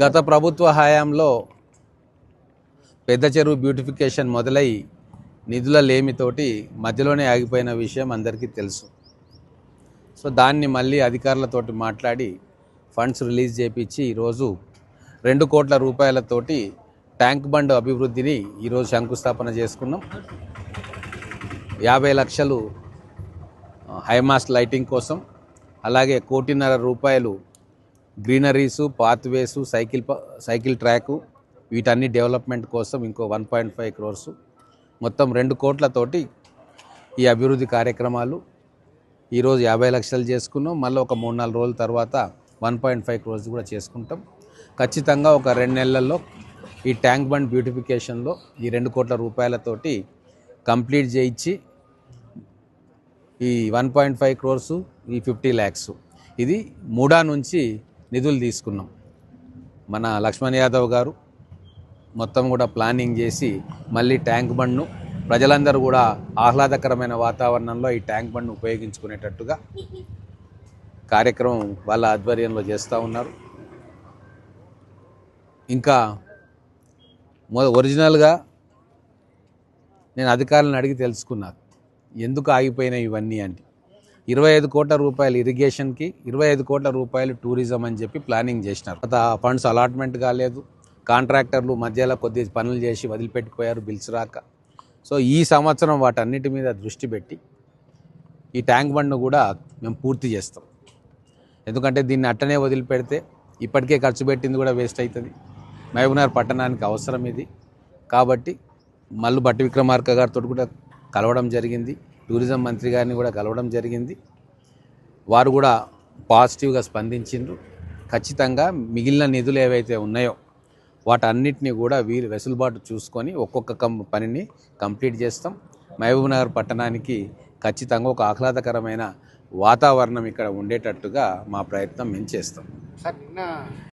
గత ప్రభుత్వ హయాంలో పెద్ద చెరువు బ్యూటిఫికేషన్ మొదలై నిధుల లేమితోటి మధ్యలోనే ఆగిపోయిన విషయం అందరికీ తెలుసు. సో దాన్ని మళ్ళీ అధికారులతోటి మాట్లాడి ఫండ్స్ రిలీజ్ చేపించి ఈరోజు రెండు కోట్ల రూపాయలతోటి ట్యాంక్ బండ్ అభివృద్ధిని ఈరోజు శంకుస్థాపన చేసుకున్నాం. యాభై లక్షలు హైమాస్ట్ లైటింగ్ కోసం అలాగే కోటిన్నర రూపాయలు గ్రీనరీసు పాత్వేసు సైకిల్ ప- సైకిల్ ట్రాకు వీటన్ని డెవలప్మెంట్ కోసం ఇంకో వన్ పాయింట్ ఫైవ్ క్రోర్స్. మొత్తం రెండు కోట్లతోటి ఈ అభివృద్ధి కార్యక్రమాలు ఈరోజు యాభై లక్షలు చేసుకున్నాం. మళ్ళీ ఒక మూడు నాలుగు రోజుల తర్వాత వన్ పాయింట్ ఫైవ్ క్రోర్స్ కూడా చేసుకుంటాం. ఖచ్చితంగా ఒక రెండు నెలల్లో ఈ ట్యాంక్ బండ్ బ్యూటిఫికేషన్లో ఈ రెండు కోట్ల రూపాయలతోటి కంప్లీట్ చేయించి ఈ వన్ పాయింట్ ఫైవ్ క్రోర్స్ ఈ ఫిఫ్టీ ల్యాక్స్. ఇది మూడా నుంచి నిధులు తీసుకున్నాం. మన లక్ష్మణ్ యాదవ్ గారు మొత్తం కూడా ప్లానింగ్ చేసి మళ్ళీ ట్యాంక్ బండ్ను ప్రజలందరూ కూడా ఆహ్లాదకరమైన వాతావరణంలో ఈ ట్యాంక్ బండ్ను ఉపయోగించుకునేటట్టుగా కార్యక్రమం వాళ్ళ ఆధ్వర్యంలో చేస్తూ ఉన్నారు. ఇంకా మొ ఒరిజినల్గా నేను అధికారులను అడిగి తెలుసుకున్నా ఎందుకు ఆగిపోయినాయి ఇవన్నీ అంటే. ఇరవై ఐదు కోట్ల రూపాయలు ఇరిగేషన్కి ఇరవై ఐదు కోట్ల రూపాయలు టూరిజం అని చెప్పి ప్లానింగ్ చేసినారు. తర్వాత ఆ ఫండ్స్ అలాట్మెంట్ కాలేదు. కాంట్రాక్టర్లు మధ్యలో కొద్ది పనులు చేసి వదిలిపెట్టిపోయారు బిల్స్ రాక. సో ఈ సంవత్సరం వాటన్నిటి మీద దృష్టి పెట్టి ఈ ట్యాంక్ బండ్ను కూడా మేము పూర్తి చేస్తాం. ఎందుకంటే దీన్ని అట్టనే వదిలిపెడితే ఇప్పటికే ఖర్చు పెట్టింది కూడా వేస్ట్ అవుతుంది. మహబూబ్నగర్ పట్టణానికి అవసరం ఇది. కాబట్టి మళ్ళీ భట్టి విక్రమార్క గారితో కూడా కలవడం జరిగింది. టూరిజం మంత్రి గారిని కూడా కలవడం జరిగింది. వారు కూడా పాజిటివ్గా స్పందించిండ్రు. ఖచ్చితంగా మిగిలిన నిధులు ఏవైతే ఉన్నాయో వాటన్నిటిని కూడా వీరు వెసులుబాటు చూసుకొని ఒక్కొక్క కం పనిని కంప్లీట్ చేస్తాం. మహబూబ్నగర్ పట్టణానికి ఖచ్చితంగా ఒక ఆహ్లాదకరమైన వాతావరణం ఇక్కడ ఉండేటట్టుగా మా ప్రయత్నం మేము చేస్తాం. సార్